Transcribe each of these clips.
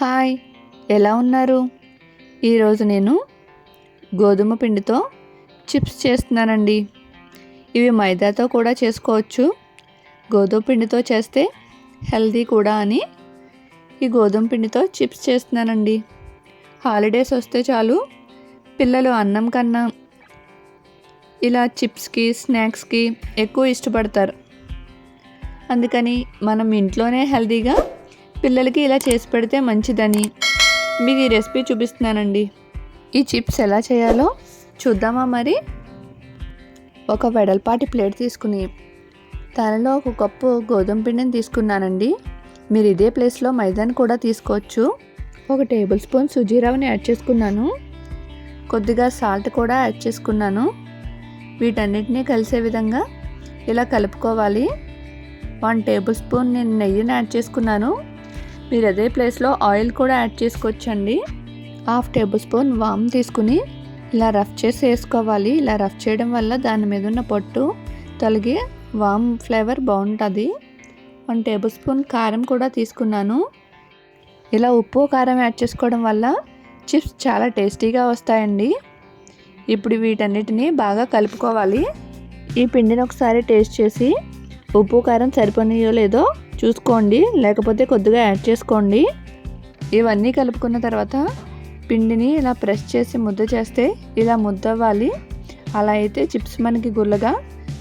Hi ఎలా ఉన్నారు? ఈరోజు నేను గోధుమ పిండితో చిప్స్ చేస్తున్నానండి. ఇవి మైదాతో కూడా చేసుకోవచ్చు. గోధుమ పిండితో చేస్తే హెల్దీ కూడా అని ఈ గోధుమ పిండితో చిప్స్ చేస్తున్నానండి. హాలిడేస్ వస్తే చాలు పిల్లలు అన్నం కన్నా ఇలా చిప్స్కి స్నాక్స్కి ఎక్కువ ఇష్టపడతారు. అందుకని మనం ఇంట్లోనే హెల్దీగా పిల్లలకి ఇలా చేసి పెడితే మంచిదని. మీకు ఈ రెసిపీ చూపిస్తున్నానండి. ఈ చిప్స్ ఎలా చేయాలో చూద్దామా మరి? ఒక వెడల్పాటి ప్లేట్ తీసుకుని దానిలో ఒక కప్పు గోధుమ పిండిని తీసుకున్నానండి. మీరు ఇదే ప్లేస్లో మైదాని కూడా తీసుకోవచ్చు. ఒక టేబుల్ స్పూన్ సుజీరవ్ని యాడ్ చేసుకున్నాను. కొద్దిగా సాల్ట్ కూడా యాడ్ చేసుకున్నాను. వీటన్నిటినీ కలిసే విధంగా ఇలా కలుపుకోవాలి. వన్ టేబుల్ స్పూన్ నేను నెయ్యిని యాడ్ చేసుకున్నాను. మీరు అదే ప్లేస్లో ఆయిల్ కూడా యాడ్ చేసుకోవచ్చండి. హాఫ్ టేబుల్ స్పూన్ వామ్ తీసుకుని ఇలా రఫ్ చేసి వేసుకోవాలి. ఇలా రఫ్ చేయడం వల్ల దాని మీద ఉన్న పొట్టు తొలగి వామ్ ఫ్లేవర్ బాగుంటుంది. వన్ టేబుల్ స్పూన్ కారం కూడా తీసుకున్నాను. ఇలా ఉప్పు కారం యాడ్ చేసుకోవడం వల్ల చిప్స్ చాలా టేస్టీగా వస్తాయండి. ఇప్పుడు వీటన్నిటిని బాగా కలుపుకోవాలి. ఈ పిండిని ఒకసారి టేస్ట్ చేసి ఉప్పు కారం సరిపోనియో లేదో చూసుకోండి లేకపోతే కొద్దిగా యాడ్ చేసుకోండి. ఇవన్నీ కలుపుకున్న తర్వాత పిండిని ఇలా ప్రెస్ చేసి ముద్ద చేస్తే ఇలా ముద్ద అవ్వాలి. అలా అయితే చిప్స్ మనకి గుల్లగా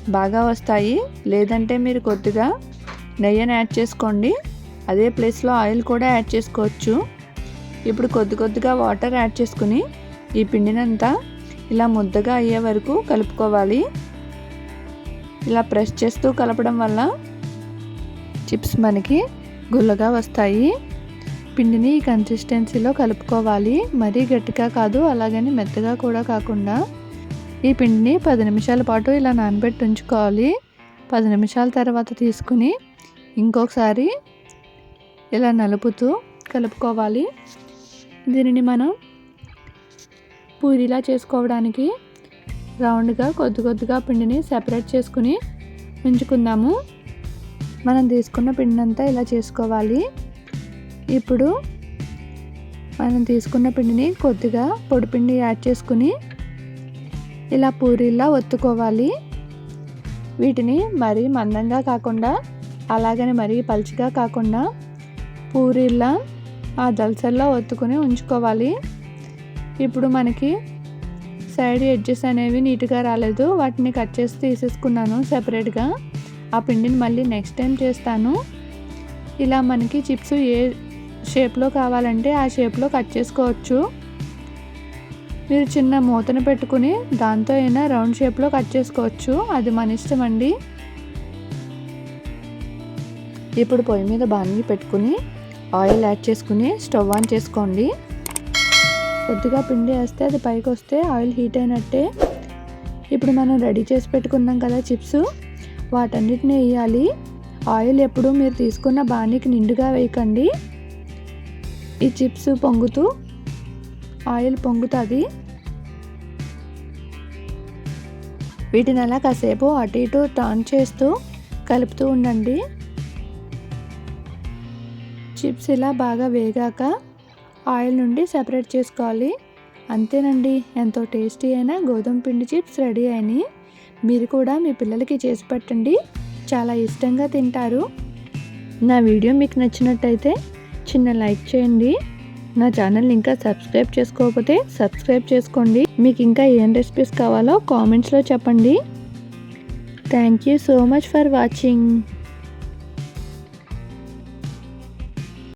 బాగా వస్తాయి. లేదంటే మీరు కొద్దిగా నెయ్యిని యాడ్ చేసుకోండి. అదే ప్లేస్లో ఆయిల్ కూడా యాడ్ చేసుకోవచ్చు. ఇప్పుడు కొద్ది కొద్దిగా వాటర్ యాడ్ చేసుకుని ఈ పిండినంతా ఇలా ముద్దగా అయ్యే వరకు కలుపుకోవాలి. ఇలా ప్రెస్ చేస్తూ కలపడం వల్ల చిప్స్ మనకి గుల్లగా వస్తాయి. పిండిని ఈ కన్సిస్టెన్సీలో కలుపుకోవాలి. మరీ గట్టిగా కాదు అలాగని మెత్తగా కూడా కాకుండా ఈ పిండిని పది నిమిషాల పాటు ఇలా నానబెట్టి ఉంచుకోవాలి. పది నిమిషాల తర్వాత తీసుకుని ఇంకొకసారి ఇలా నలుపుతూ కలుపుకోవాలి. దీనిని మనం పూరిలా చేసుకోవడానికి రౌండ్గా కొద్ది కొద్దిగా పిండిని సెపరేట్ చేసుకుని ఉంచుకుందాము. మనం తీసుకున్న పిండి అంతా ఇలా చేసుకోవాలి. ఇప్పుడు మనం తీసుకున్న పిండిని కొద్దిగా పొడిపిండి యాడ్ చేసుకుని ఇలా పూరీలా ఒత్తుకోవాలి. వీటిని మరీ మందంగా కాకుండా అలాగని మరీ పలుచగా కాకుండా పూరీలా ఆ దలసల్లో ఒత్తుకుని ఉంచుకోవాలి. ఇప్పుడు మనకి సైడ్ ఎడ్జెస్ అనేవి నీట్గా రాలేదు. వాటిని కట్ చేసి తీసేసుకున్నాను సపరేట్గా. ఆ పిండిని మళ్ళీ నెక్స్ట్ టైం చేస్తాను. ఇలా మనకి చిప్స్ ఏ షేప్లో కావాలంటే ఆ షేప్లో కట్ చేసుకోవచ్చు. మీరు చిన్న మూతను పెట్టుకుని దాంతో అయినా రౌండ్ షేప్లో కట్ చేసుకోవచ్చు. అది మన ఇష్టం అండి. ఇప్పుడు పొయ్యి మీద బాణీ పెట్టుకుని ఆయిల్ యాడ్ చేసుకుని స్టవ్ ఆన్ చేసుకోండి. కొద్దిగా పిండి వేస్తే అది పైకి వస్తే ఆయిల్ హీట్ అయినట్టే. ఇప్పుడు మనం రెడీ చేసి పెట్టుకున్నాం కదా చిప్స్. వాటన్నిటిని వేయాలి. ఆయిల్ ఎప్పుడు మీరు తీసుకున్న బాణీకి నిండుగా వేయకండి. ఈ చిప్స్ పొంగుతూ ఆయిల్ పొంగుతుంది. వీటిని అలా కాసేపు అటు ఇటు టర్న్ చేస్తూ కలుపుతూ ఉండండి. చిప్స్ ఇలా బాగా వేగాక ఆయిల్ నుండి సెపరేట్ చేసుకోవాలి. అంతేనండి ఎంతో టేస్టీ అయిన గోధుమ పిండి చిప్స్ రెడీ అయినాయి. మీరు కూడా మీ పిల్లలకి చేసి పెట్టండి. చాలా ఇష్టంగా తింటారు. నా వీడియో మీకు నచ్చినట్టయితే చిన్న లైక్ చేయండి. నా ఛానల్ ఇంకా సబ్స్క్రైబ్ చేసుకోకపోతే సబ్స్క్రైబ్ చేసుకోండి. మీకు ఇంకా ఏం రెసిపీస్ కావాలో కామెంట్స్లో చెప్పండి. Thank you so much for watching.